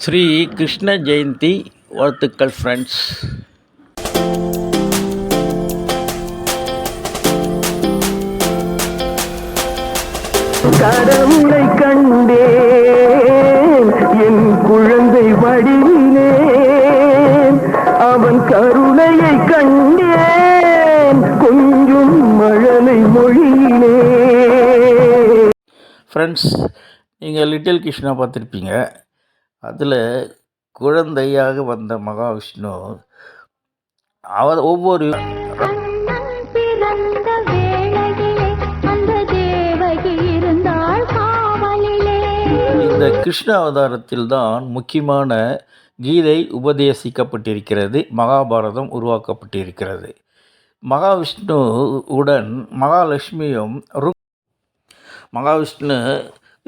ஸ்ரீ கிருஷ்ண ஜெயந்தி வாழ்த்துக்கள் ஃப்ரெண்ட்ஸ் கடவுளை கண்டேன் என் குழந்தை வடிவிலே அவன் கருணையை கண்டேன் கொஞ்சம் மழலை மொழியிலே ஃப்ரெண்ட்ஸ் நீங்கள் லிட்டில் கிருஷ்ணா பார்த்துருப்பீங்க. அதில் குழந்தையாக வந்த மகாவிஷ்ணு அவர் ஒவ்வொரு இந்த கிருஷ்ண அவதாரத்தில் தான் முக்கியமான கீதை உபதேசிக்கப்பட்டிருக்கிறது மகாபாரதம் உருவாக்கப்பட்டிருக்கிறது. மகாவிஷ்ணு உடன் மகாலட்சுமியும் ருக் மகாவிஷ்ணு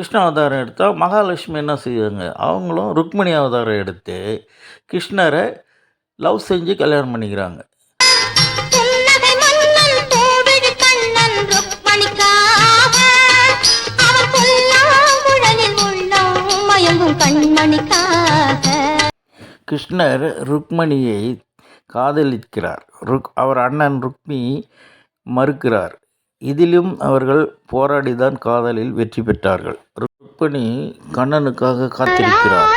கிருஷ்ண அவதாரம் எடுத்தால் மகாலட்சுமி என்ன செய்வாங்க? அவங்களும் ருக்மிணி அவதாரம் எடுத்து கிருஷ்ணரை லவ் செஞ்சு கல்யாணம் பண்ணிக்கிறாங்க. கிருஷ்ணர் ருக்மணியை காதலிக்கிறார். ருக் அவர் அண்ணன் ருக்மி மறுக்கிறார். இதிலும் அவர்கள் போராடிதான் காதலில் வெற்றி பெற்றார்கள். ருக்மணி கண்ணனுக்காக காத்திருக்கிறார்.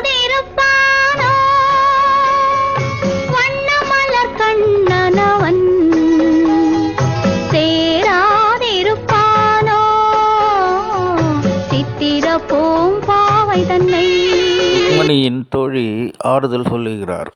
ருக்மணியின் தோழி ஆறுதல் சொல்லுகிறார்.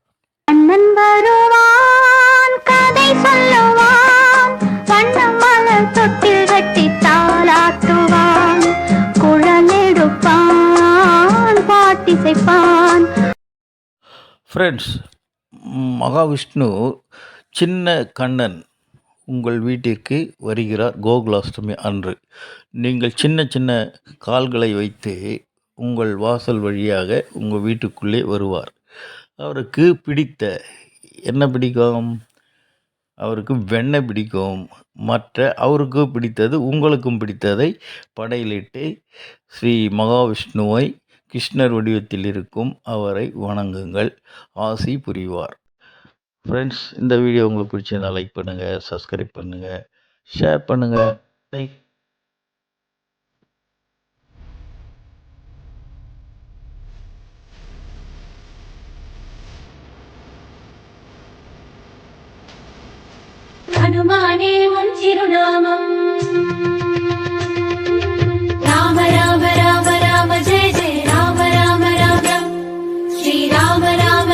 ஃப்ரெண்ட்ஸ் மகாவிஷ்ணு சின்ன கண்ணன் உங்கள் வீட்டிற்கு வருகிறார் கோகுலாஷ்டமி அன்று. நீங்கள் சின்ன சின்ன கால்களை வைத்து உங்கள் வாசல் வழியாக உங்கள் வீட்டுக்குள்ளே வருவார். அவருக்கு பிடித்த என்ன பிடிக்கும்? அவருக்கு வெண்ணெய் பிடிக்கும். மற்ற அவருக்கு பிடித்தது உங்களுக்கும் பிடித்ததை படையிலிட்டு ஸ்ரீ மகாவிஷ்ணுவை கிருஷ்ணர் வடிவத்தில் இருக்கும் அவரை வணங்குங்கள். ஆசி புரிவார். ஃப்ரெண்ட்ஸ் இந்த வீடியோ உங்களுக்கு பிடிச்சிருந்தால் லைக் பண்ணுங்கள் சப்ஸ்கிரைப் பண்ணுங்கள் ஷேர் பண்ணுங்கள் லைக்